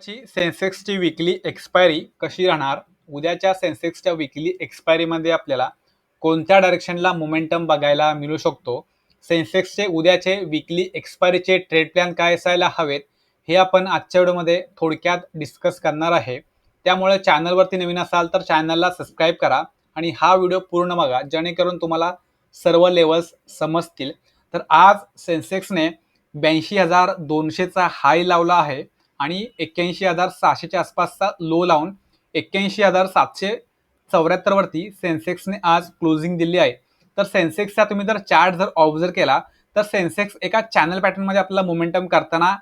उद्याची सेन्सेक्सची विकली एक्सपायरी कशी राहणार? उद्याच्या सेन्सेक्सच्या विकली एक्सपायरीमध्ये आपल्याला कोणत्या डायरेक्शनला मोमेंटम बघायला मिळू शकतो? सेन्सेक्सचे उद्याचे विकली एक्सपायरीचे ट्रेड प्लॅन काय असायला हवेत? हे आपण आजच्या व्हिडिओमध्ये थोडक्यात डिस्कस करणार आहे. त्यामुळे चॅनलवरती नवीन असाल तर चॅनलला सबस्क्राईब करा आणि हा व्हिडिओ पूर्ण बघा जेणेकरून तुम्हाला सर्व लेवल्स समजतील. तर आज सेन्सेक्सने ब्याऐंशी हजार दोनशेचा हाय लावला आहे. आणि एक्क्याऐंशी हजार सहाशेच्या आसपासचा लो लावून एक्क्याऐंशी हजार सातशे चौऱ्याहत्तरवरती सेन्सेक्सने आज क्लोजिंग दिली आहे. तर सेन्सेक्सचा तुम्ही जर चार्ट जर ऑब्झर्व केला तर सेन्सेक्स एका चॅनल पॅटर्नमध्ये आपला मोमेंटम करताना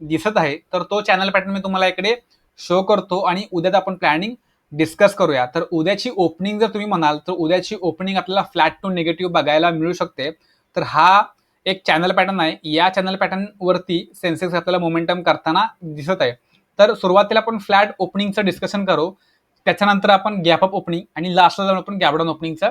दिसत आहे. तर तो चॅनल पॅटर्न मी तुम्हाला इकडे शो करतो आणि उद्यात आपण प्लॅनिंग डिस्कस करूया. तर उद्याची ओपनिंग जर तुम्ही म्हणाल तर उद्याची ओपनिंग आपल्याला फ्लॅट टू निगेटिव्ह बघायला मिळू शकते. तर हा एक चॅनल पॅटर्न आहे. या चॅनल पॅटर्नवरती सेन्सेक्स आपल्याला मोमेंटम करताना दिसत आहे. तर सुरुवातीला आपण फ्लॅट ओपनिंगचं डिस्कशन करू. त्याच्यानंतर आपण गॅप अप ओपनिंग आणि लास्टला जाऊन आपण गॅपडाऊन ओपनिंगचं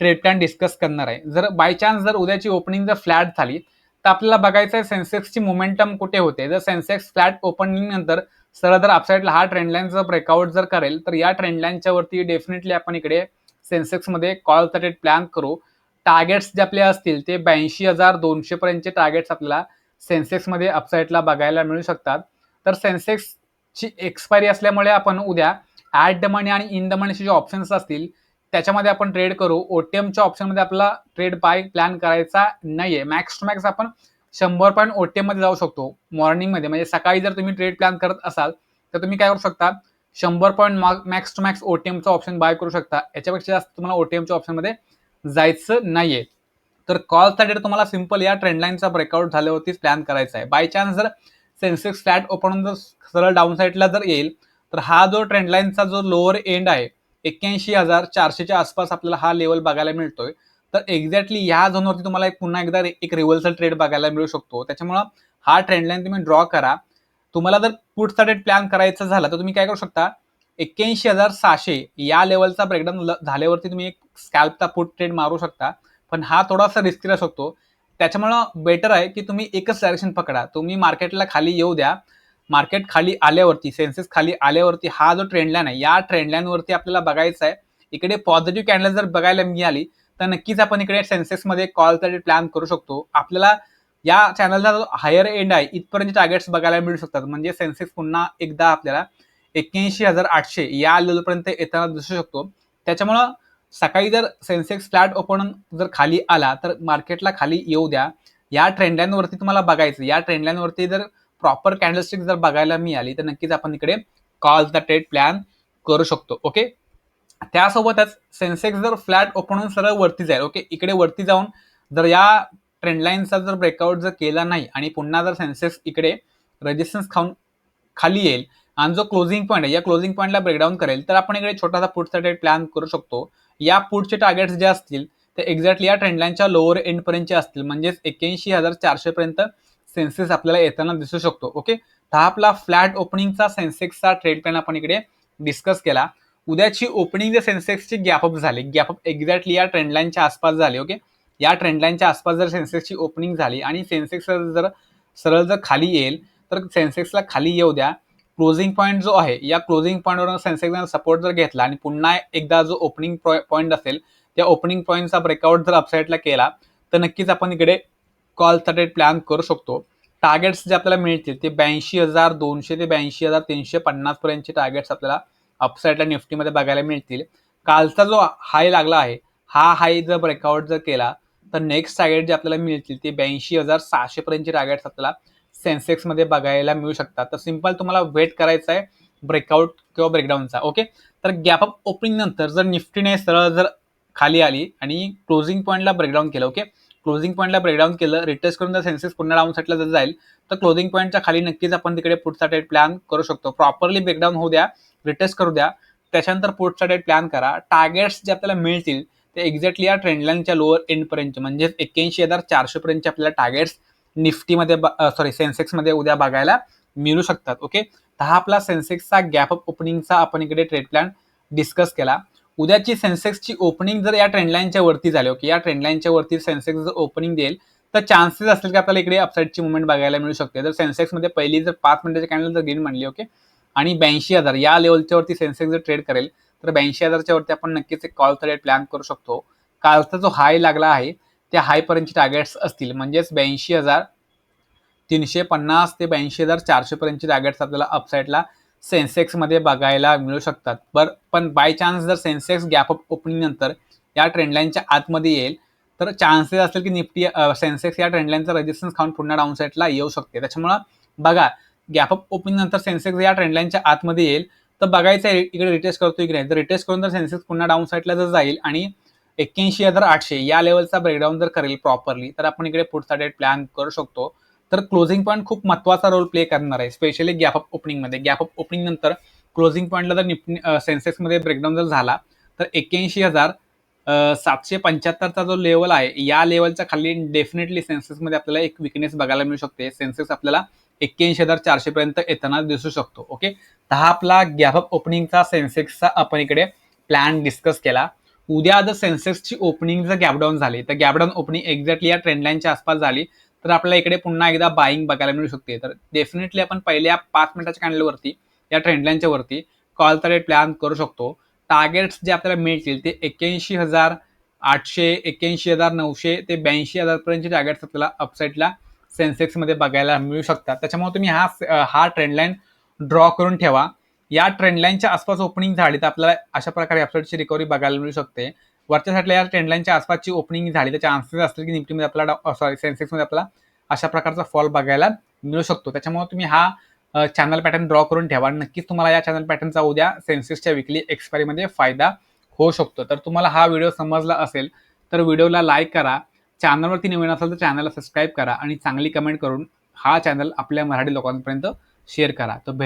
ट्रेड प्लॅन डिस्कस करणार आहे. जर बाय चान्स जर उद्याची ओपनिंग जर फ्लॅट झाली तर आपल्याला बघायचं आहे सेन्सेक्सची मोमेंटम कुठे होते. जर सेन्सेक्स फ्लॅट ओपनिंग नंतर सरळ जर अपसाईडला हा ट्रेंडलाईनचा ब्रेकआउट जर करेल तर या ट्रेंडलाईनच्या वरती डेफिनेटली आपण इकडे सेन्सेक्समध्ये कॉल ट्रेड प्लॅन करू. टार्गेट्स जे आपले असतील ते ब्याऐंशी हजार दोनशे पर्यंतचे टार्गेट्स आपल्याला सेन्सेक्समध्ये अपसाईटला बघायला मिळू शकतात. तर सेन्सेक्सची एक्सपायरी असल्यामुळे आपण उद्या ॲट द मनी आणि इन द मनीचे जे ऑप्शन्स असतील त्याच्यामध्ये आपण ट्रेड करू. ओटीएमच्या ऑप्शनमध्ये आपला ट्रेड बाय प्लॅन करायचा नाहीये. मॅक्स टू मॅक्स आपण शंभर पॉईंट ओटीएममध्ये जाऊ शकतो मॉर्निंगमध्ये. म्हणजे सकाळी जर तुम्ही ट्रेड प्लॅन करत असाल तर तुम्ही काय करू शकता? शंभर पॉईंट मॅक्स टू मॅक्स ओटीएमचा ऑप्शन बाय करू शकता. याच्यापेक्षा जास्त तुम्हाला ओटीएमच्या ऑप्शनमध्ये जायचं नाहीये. तर कॉलचा डेट तुम्हाला सिंपल या ट्रेंडलाईनचा ब्रेकआउट झाल्यावरतीच प्लॅन करायचा आहे. बाय चान्स जर सेन्सेक्स फ्लॅट ओपन जर सरळ डाऊन साईडला जर येईल तर हा जो ट्रेंडलाईनचा जो लोअर एंड आहे एक्क्याऐंशी हजार चारशेच्या आसपास आपल्याला हा लेवल बघायला मिळतोय. तर एक्झॅक्टली या झोनवरती तुम्हाला एक पुन्हा एकदा एक रिव्हर्सल ट्रेड बघायला मिळू शकतो. त्याच्यामुळं हा ट्रेंडलाईन तुम्ही ड्रॉ करा. तुम्हाला जर पुढचा ट्रेड प्लॅन करायचा झाला तर तुम्ही काय करू शकता? एक्क्याऐंशी हजार सहाशे या लेवलचा ब्रेकडाऊन झाल्यावरती तुम्ही एक स्कॅल्पचा फूट ट्रेड मारू शकता. पण हा थोडासा रिस्की असू शकतो. त्याच्यामुळं बेटर आहे की तुम्ही एकच डायरेक्शन पकडा. तुम्ही मार्केटला खाली येऊ द्या. मार्केट खाली आल्यावरती सेन्सेस खाली आल्यावरती हा जो ट्रेंडलाईन आहे या ट्रेंडलाईनवरती आपल्याला बघायचं आहे. इकडे पॉझिटिव्ह कॅन्डल जर बघायला मिळाली तर नक्कीच आपण इकडे सेन्सेक्समध्ये कॉलसाठी प्लॅन करू शकतो. आपल्याला या चॅनलचा जो हायर एंड आहे इथपर्यंत टार्गेट्स बघायला मिळू शकतात. म्हणजे सेन्सेक्स पुन्हा एकदा आपल्याला एक्क्याऐंशी हजार आठशे या लेवलपर्यंत येताना दिसू शकतो. त्याच्यामुळं सकाळी जर सेन्सेक्स फ्लॅट ओपन जर खाली आला तर मार्केटला खाली येऊ द्या. या ट्रेंडलाईनवरती तुम्हाला बघायचं या ट्रेंडलाईनवरती जर प्रॉपर कॅन्डलस्टिक जर बघायला मिळाली तर नक्कीच आपण इकडे कॉल द ट्रेड प्लॅन करू शकतो. ओके? त्यासोबतच सेन्सेक्स जर फ्लॅट ओपन होऊन सरळ वरती जाईल ओके? इकडे वरती जाऊन जर या ट्रेंडलाईनचा जर ब्रेकआउट जर केला नाही आणि पुन्हा जर सेन्सेक्स इकडे रेजिस्टन्स खाऊन खाली येईल आणि जो क्लोजिंग पॉईंट आहे या क्लोजिंग पॉईंटला ब्रेकडाऊन करेल तर आपण इकडे छोटासा पुढचा ट्रेड प्लॅन करू शकतो. या पुढचे टार्गेट्स जे असतील ते एक्झॅक्टली या ट्रेंडलाईनच्या लोअर एंडपर्यंतचे असतील. म्हणजेच एक्क्याऐंशी हजार चारशे पर्यंत सेन्सेक्स आपल्याला येताना दिसू शकतो. ओके हा आपला फ्लॅट ओपनिंगचा सेन्सेक्सचा ट्रेड प्लॅन आपण इकडे डिस्कस केला. उद्याची ओपनिंग जे सेन्सेक्सची गॅपअप झाली. गॅपअप एक्झॅक्टली या ट्रेंडलाईनच्या आसपास झाली. ओके या ट्रेंडलाईनच्या आसपास जर सेन्सेक्सची ओपनिंग झाली आणि सेन्सेक्स जर सरळ जर खाली येईल तर सेन्सेक्सला खाली येऊ द्या. क्लोजिंग पॉईंट जो आहे या क्लोजिंग पॉईंटवर सेन्सेक्सने सपोर्ट जर घेतला आणि पुन्हा एकदा जो ओपनिंग पॉईंट असेल त्या ओपनिंग पॉईंटचा ब्रेकआउट जर अपसाईडला केला तर नक्कीच आपण इकडे कॉल ट्रेड प्लॅन करू शकतो. टार्गेट्स जे आपल्याला मिळतील ते ब्याऐंशी हजार दोनशे ते ब्याऐंशी हजार तीनशे पन्नास पर्यंतचे टार्गेट्स आपल्याला अपसाईडला निफ्टीमध्ये बघायला मिळतील. कालचा जो हाय लागला आहे हा हाय जर ब्रेकआउट जर केला तर नेक्स्ट टार्गेट जे आपल्याला मिळतील ते ब्याऐंशी हजार सहाशे पर्यंतचे टार्गेट्स आपल्याला सेन्सेक्समध्ये बघायला मिळू शकतात. तर सिंपल तुम्हाला वेट करायचं आहे ब्रेकआउट किंवा ब्रेकडाऊनचा ओके तर गॅप अप ओपनिंग नंतर जर निफ्टीने सरळ जर खाली आली आणि क्लोजिंग पॉईंटला ब्रेकडाऊन केलं ओके क्लोजिंग पॉईंटला ब्रेकडाऊन केलं रिटेस्ट करून जर सेन्सेस पुन्हा डाऊन साईडला जर जाईल तर क्लोजिंग पॉईंटच्या खाली नक्कीच आपण तिकडे पुढचा डेट प्लॅन करू शकतो. प्रॉपरली ब्रेकडाऊन होऊ द्या रिटेस्ट करू द्या त्याच्यानंतर पुढचा डेट प्लॅन करा. टार्गेट्स जे आपल्याला मिळतील ते एक्झॅक्टली या ट्रेंडलाईनच्या लोअर एंडपर्यंत म्हणजेच एक्क्याऐंशी हजार चारशेपर्यंतचे आपल्याला टार्गेट्स निफ्टीमध्ये सॉरी सेन्सेक्समध्ये उद्या बघायला मिळू शकतात ओके तर हा आपला सेन्सेक्सचा गॅप अप ओपनिंगचा आपण इकडे ट्रेड प्लॅन डिस्कस केला. उद्याची सेन्सेक्सची ओपनिंग जर या ट्रेंडलाईनच्या वरती झाली ओके या ट्रेंडलाईनच्या वरती सेन्सेक्स जर ओपनिंग देईल तर चान्सेस असतील की आपल्याला इकडे अपसाईडची मुवमेंट बघायला मिळू शकते. जर सेन्सेक्समध्ये पहिली जर पाच मिनिटाची कॅन्डल जर ग्रीन म्हणली ओके आणि ब्याऐंशी हजार या लेवलच्या वरती सेन्सेक्स जर ट्रेड करेल तर ब्याऐंशी हजारच्या वरती आपण नक्कीच एक कॉल थ्रेड प्लॅन करू शकतो. कालचा जो हाय लागला आहे त्या हायपर्यंतचे टार्गेट्स असतील. म्हणजेच ब्याऐंशी हजार तीनशे पन्नास ते ब्याऐंशी हजार चारशे पर्यंतचे टार्गेट्स आपल्याला अपसाईडला सेन्सेक्समध्ये बघायला मिळू शकतात. बर पण बाय चान्स जर सेन्सेक्स गॅप अप ओपनिंगनंतर या ट्रेंडलाईनच्या आतमध्ये येईल तर चान्सेस असेल की निफ्टी सेन्सेक्स या ट्रेंडलाईनचा रेजिस्टन्स खाऊन पुन्हा डाऊनसाईडला येऊ शकते. त्याच्यामुळं बघा गॅप अप ओपनिंगनंतर सेन्सेक्स या ट्रेंडलाईनच्या आतमध्ये येईल. तर बघायचं आहे इकडे रिटेस्ट करतोय की नाही? तर रिटेस्ट करून जर सेन्सेक्स पुन्हा डाऊन साईडला जर जाईल आणि एक्क्याऐंशी हजार आठशे या लेवलचा ब्रेकडाऊन जर करेल प्रॉपरली तर आपण इकडे पुढचा डेट प्लॅन करू शकतो. तर क्लोजिंग पॉईंट खूप महत्त्वाचा रोल प्ले करणार आहे स्पेशली गॅप अप ओपनिंगमध्ये गॅप अप ओपनिंग नंतर क्लोजिंग पॉईंटला जर निफ्टी सेन्सेक्समध्ये ब्रेकडाऊन जर झाला तर एक्क्याऐंशी हजार सातशे पंच्याहत्तरचा जो लेवल आहे या लेवलच्या खाली डेफिनेटली सेन्सेक्समध्ये आपल्याला एक विकनेस बघायला मिळू शकते. सेन्सेक्स आपल्याला एक्क्याऐंशी हजार चारशेपर्यंत येताना दिसू शकतो ओके तर हा आपला गॅप अप ओपनिंगचा सेन्सेक्सचा आपण इकडे प्लॅन डिस्कस केला. उद्या जर सेन्सेक्सची ओपनिंग जर गॅपडाऊन झाली तर गॅपडाऊन ओपनिंग एक्झॅक्टली या ट्रेंडलाईनच्या आसपास झाली तर आपल्याला इकडे पुन्हा एकदा बाईंग बघायला मिळू शकते. तर डेफिनेटली आपण पहिल्या पाच मिनिटाच्या कॅन्डलवरती या ट्रेंडलाईनच्या वरती कॉल रेट प्लॅन करू शकतो. टार्गेट्स जे आपल्याला मिळतील ते एक्क्याऐंशी हजार आठशे एक्क्याऐंशी हजार नऊशे ते ब्याऐंशी हजारपर्यंतचे टार्गेट्स आपल्याला अपसाईडला सेन्सेक्समध्ये बघायला मिळू शकतात. त्याच्यामुळे तुम्ही हा हा ट्रेंडलाईन ड्रॉ करून ठेवा. या ट्रेंडलाईनच्या आसपास ओपनिंग झाली तर आपल्याला अशा प्रकारे अपसाईडची रिकव्हरी बघायला मिळू शकते. वरच्या साईडला या ट्रेंडलाईनच्या आसपासची ओपनिंग झाली तर चान्सेस असतील की निफ्टीमध्ये आपल्याला सॉरी सेन्सेक्समध्ये आपल्याला अशा प्रकारचा फॉल बघायला मिळू शकतो. त्याच्यामुळे तुम्ही हा चॅनल पॅटर्न ड्रॉ करून ठेवा. नक्कीच तुम्हाला या चॅनल पॅटर्नचा उद्या सेन्सेसच्या विकली एक्सपायरीमध्ये फायदा होऊ शकतो. तर तुम्हाला हा व्हिडिओ समजला असेल तर व्हिडिओला लाईक करा. चॅनलवरती नवीन असेल तर चॅनलला सबस्क्राईब करा आणि चांगली कमेंट करून हा चॅनल आपल्या मराठी लोकांपर्यंत शेअर करा. तर